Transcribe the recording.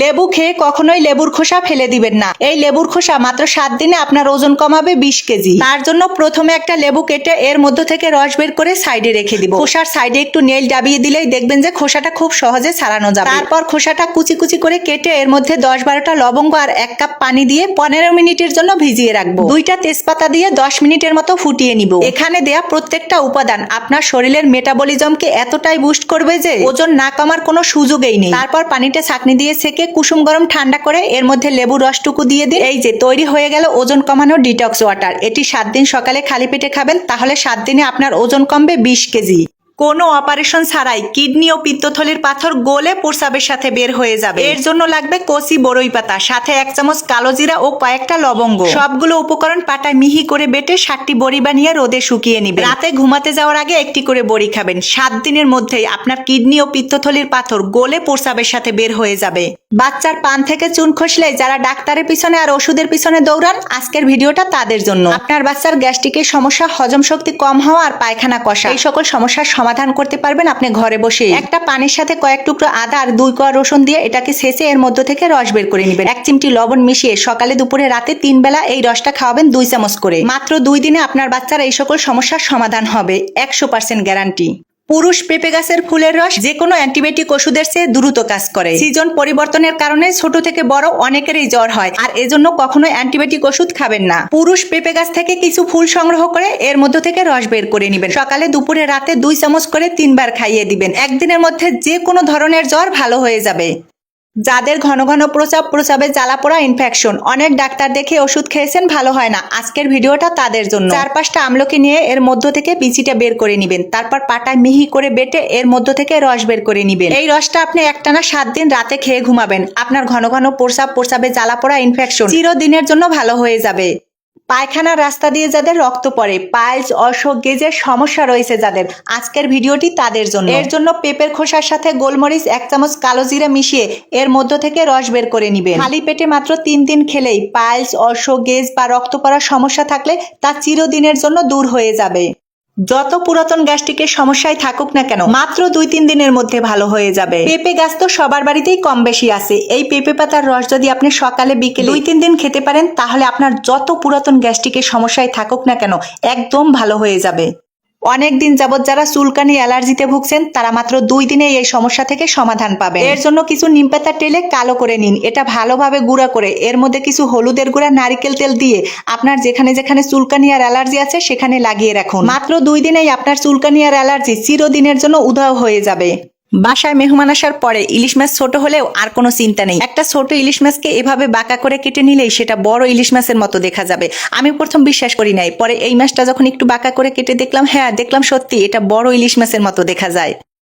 লেবু খেয়ে কখনোই লেবুর খোসা ফেলে দিবেন না। এই লেবুর খোসা মাত্র সাত দিনে আপনার ওজন কমাবে বিশ কেজি। তার জন্য প্রথমে একটা লেবু কেটে এর মধ্য থেকে রস বের করে সাইডে রেখে দিব। খোসার সাইডে একটু নেল ডাবিয়ে দিলেই দেখবেন যে খোসাটা খুব সহজে ছাড়ানো যাবে। তারপর খোসাটা কুচি কুচি করে কেটে এর মধ্যে দশ বারোটা লবঙ্গ আর এক কাপ পানি দিয়ে পনেরো মিনিটের জন্য ভিজিয়ে রাখব। দুইটা তেজপাতা দিয়ে দশ মিনিটের মতো ফুটিয়ে নিব। এখানে দেয়া প্রত্যেকটা উপাদান আপনার শরীরের মেটাবলিজমকে এতটাই বুস্ট করবে যে ওজন না কমার কোনো সুযোগই নেই। তারপর পানিটা ছাকনি দিয়ে সেকে কুসুম গরম ঠান্ডা করে এর মধ্যে লেবু রসটুকু দিয়ে দিন। এই যে, তৈরি হয়ে গেল ওজন কমানোর ডিটক্স ওয়াটার এটি সাত দিন সকালে খালি পেটে খাবেন, তাহলে সাত দিনে আপনার ওজন কমবে বিশ কেজি। কোনো অপারেশন ছাড়াই কিডনি ও পিত্তথলির পাথর গলে প্রস্রাবের সাথে বের হয়ে যাবে। এর জন্য লাগবে কচি বড়ই পাতা, সাথে এক চামচ কালো জিরা ও কয়েকটা লবঙ্গ। সবগুলো উপকরণ পাটায় মিহি করে বেটে সাতটি বড়ি বানিয়ে রোদে শুকিয়ে নিবেন। রাতে ঘুমাতে যাওয়ার আগে একটি করে বড়ি খাবেন। সাত দিনের মধ্যেই আপনার কিডনি ও পিত্তথলির পাথর গোলে প্রস্রাবের সাথে বের হয়ে যাবে। বাচ্চার পান থেকে চুন খসলে যারা ডাক্তারের পিছনে আর ওষুধের পিছনে দৌড়ান, আজকের ভিডিওটা তাদের জন্য। আপনার বাচ্চার গ্যাস্ট্রিকের সমস্যা, হজম শক্তি কম হওয়া আর পায়খানা কষা, এই সকল সমস্যার সমাধান করতে পারবেন আপনি ঘরে বসে। একটা পানির সাথে কয়েক টুকরো আদা আর দুই কোয়া রসুন দিয়ে এটাকে শেষে এর মধ্য থেকে রস বের করে নেবেন। এক চিমটি লবণ মিশিয়ে সকালে দুপুরে রাতে তিন বেলা এই রসটা খাওয়াবেন দুই চামচ করে। মাত্র দুই দিনে আপনার বাচ্চার এই সকল সমস্যার সমাধান হবে, একশো পার্সেন্ট গ্যারান্টি। পুরুষ পেঁপে গাছের ফুলের রস যে কোনো অ্যান্টিবায়োটিক ওষুধের চেয়ে দ্রুত কাজ করে। সিজন পরিবর্তনের কারণে ছোট থেকে বড় অনেকেরই জ্বর হয়, আর এজন্য কখনো অ্যান্টিবায়োটিক ওষুধ খাবেন না। পুরুষ পেঁপে গাছ থেকে কিছু ফুল সংগ্রহ করে এর মধ্য থেকে রস বের করে নেবেন। সকালে দুপুরে রাতে দুই চামচ করে তিনবার খাইয়ে দিবেন। একদিনের মধ্যে যে কোনো ধরনের জ্বর ভালো হয়ে যাবে। যাদের ঘন ঘন প্রসাব প্রসাবে জ্বালা পোড়া ইনফেকশন অনেক ডাক্তার দেখে ওষুধ খেয়েছেন, ভালো হয় না। আজকের ভিডিওটা তাদের জন্য। চার পাঁচটা আমলকি নিয়ে এর মধ্য থেকে বিচিটা বের করে নিবেন। তারপর পাটায় মিহি করে বেটে এর মধ্য থেকে রস বের করে নিবেন। এই রসটা আপনি একটানা সাত দিন রাতে খেয়ে ঘুমাবেন। আপনার ঘন ঘন প্রসাব প্রসাবে জ্বালা পোড়া ইনফেকশন চিরদিনের জন্য ভালো হয়ে যাবে। পায়খানার রাস্তা দিয়ে যাদের রক্ত পড়ে, পাইলস, অশোক গেজের সমস্যা রয়েছে যাদের। আজকের ভিডিওটি তাদের জন্য। এর জন্য পেঁপের খোসার সাথে গোলমরিচ, এক চামচ কালো জিরা মিশিয়ে এর মধ্য থেকে রস বের করে নিবেন। খালি পেটে মাত্র তিন দিন খেলেই পাইলস, অশোক গেজ বা রক্ত পড়ার সমস্যা থাকলে তা চিরদিনের জন্য দূর হয়ে যাবে। যত পুরাতন গ্যাস্ট্রিকের সমস্যায় থাকুক না কেন, মাত্র দুই তিন দিনের মধ্যে ভালো হয়ে যাবে। পেঁপে গাছ তো সবার বাড়িতেই কম বেশি আছে। এই পেঁপে পাতার রস যদি আপনি সকালে, বিকেলে দুই তিন দিন খেতে পারেন, তাহলে আপনার যত পুরাতন গ্যাস্ট্রিকের সমস্যায় থাকুক না কেন, একদম ভালো হয়ে যাবে। অনেক দিন যাবৎ যারা চুলকানি অ্যালার্জিতে ভুগছেন, তারা মাত্র দুই দিনে এই সমস্যা থেকে সমাধান পাবে এর জন্য কিছু নিম পাতা টেলে কালো করে নিন। এটা ভালোভাবে গুঁড়া করে, এর মধ্যে কিছু হলুদের গুঁড়া, নারিকেল তেল দিয়ে আপনার যেখানে যেখানে চুলকানি আর অ্যালার্জি আছে, সেখানে লাগিয়ে রাখুন। মাত্র দুই দিনেই আপনার চুলকানি আর অ্যালার্জি চিরদিনের জন্য উধাও হয়ে যাবে। বাসায় মেহমান আসার পরে ইলিশ মাছ ছোট হলেও আর কোনো চিন্তা নেই। একটা ছোট ইলিশ মাছকে এভাবে বাঁকা করে কেটে নিলেই সেটা বড় ইলিশ মাছের মতো দেখা যাবে। আমি প্রথম বিশ্বাস করি নাই। পরে এই মাছটা যখন একটু বাঁকা করে কেটে দেখলাম হ্যাঁ দেখলাম সত্যি এটা বড় ইলিশ মাছের মতো দেখা যায়।